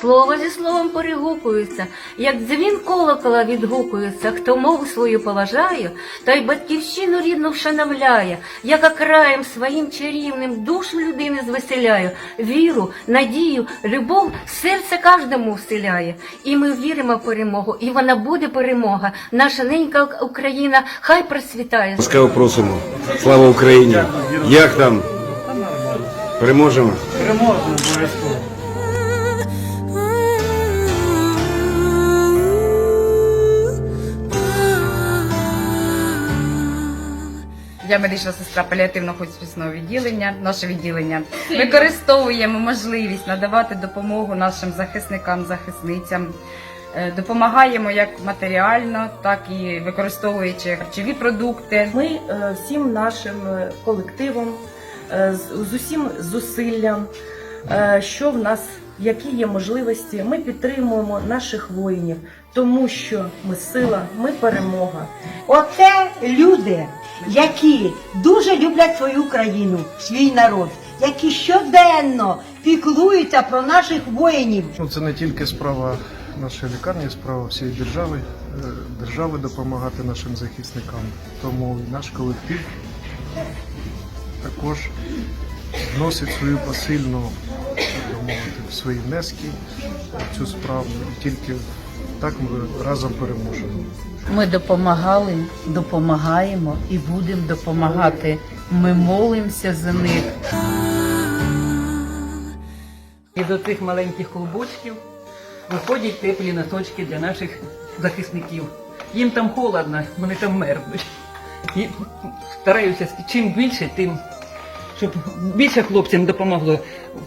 Слово зі словом перегукується, як дзвін колокола відгукується, хто мову свою поважає, та й батьківщину рідну вшановляє, яка краєм своїм чарівним душу людини звеселяє, віру, надію, любов серце кожному вселяє. І ми віримо в перемогу, і вона буде перемога. Наша ненька Україна хай процвітає. Ласкаво просимо. Слава Україні! Як там? Переможемо? Переможемо обов'язково. Я медична сестра паліативного хоспісного відділення. Наше відділення використовуємо можливість надавати допомогу нашим захисникам, захисницям. Е, Допомагаємо як матеріально, так і використовуючи харчові продукти. Ми е, всім нашим е, колективом, з усім зусиллям, що в нас, які є можливості, ми підтримуємо наших воїнів, тому що ми сила, ми перемога. Оце люди, які дуже люблять свою країну, свій народ, які щоденно піклуються про наших воїнів. Ну, це не тільки справа нашої лікарні, справа всієї держави. Е, Держави допомагати нашим захисникам. Тому наш колектив також вносить свою посильну мовити, свої внески в цю справу. Тільки так ми разом переможемо. Ми допомагали, допомагаємо і будемо допомагати. Ми молимося за них. І до цих маленьких клубочків виходять теплі носочки для наших захисників. Їм там холодно, вони там мерзнуть. І стараюся чим більше, тим щоб більше хлопцям допомогло.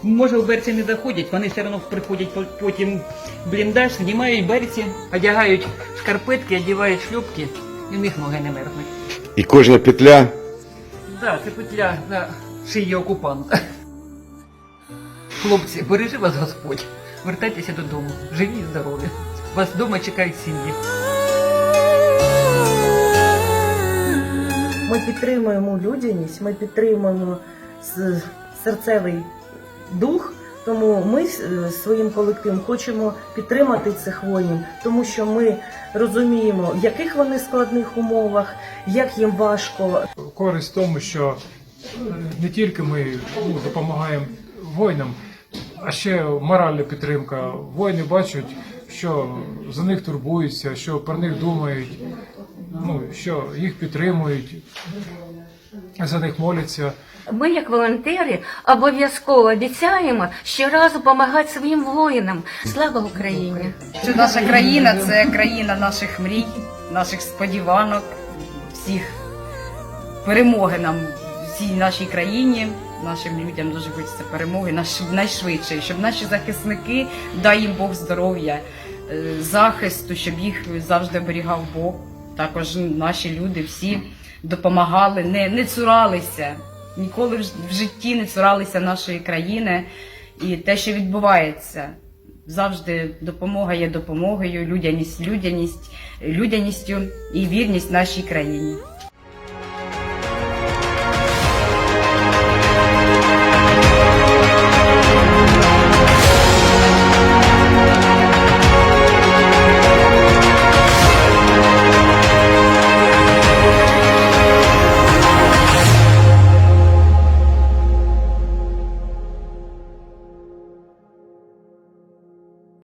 Може, в берці не заходять, вони все одно приходять по- потім в бліндаж, знімають берці, одягають шкарпетки, одягають шлюпки, і в них ноги не мерзнуть. І кожна петля Так, це петля на шиї окупанта. Хлопці, бережи вас Господь. Вертайтеся додому. Живі і здорові. Вас вдома чекають сім'ї. Ми підтримуємо людяність, ми підтримуємо серцевий дух. Тому ми е, своїм колективом хочемо підтримати цих воїнів, тому що ми розуміємо, в яких вони складних умовах, як їм важко, користь в тому, що е, не тільки ми ну, допомагаємо воїнам, а ще моральна підтримка. Воїни бачать, що за них турбуються, що про них думають, ну, що їх підтримують, за них моляться. Ми, як волонтери, обов'язково обіцяємо щоразу допомагати своїм воїнам. Слава Україні! Що наша країна це країна наших мрій, наших сподіванок, всіх перемоги нам в цій нашій країні. Нашим людям дуже хочеться перемоги наш- найшвидше, щоб наші захисники, дай їм Бог здоров'я, е, захисту, щоб їх завжди оберігав Бог. Також наші люди всі допомагали, не, не цуралися, ніколи в житті не цуралися нашої країни. І те, що відбувається, завжди допомога є допомогою, людяність, людяність, людяністю і вірність нашій країні.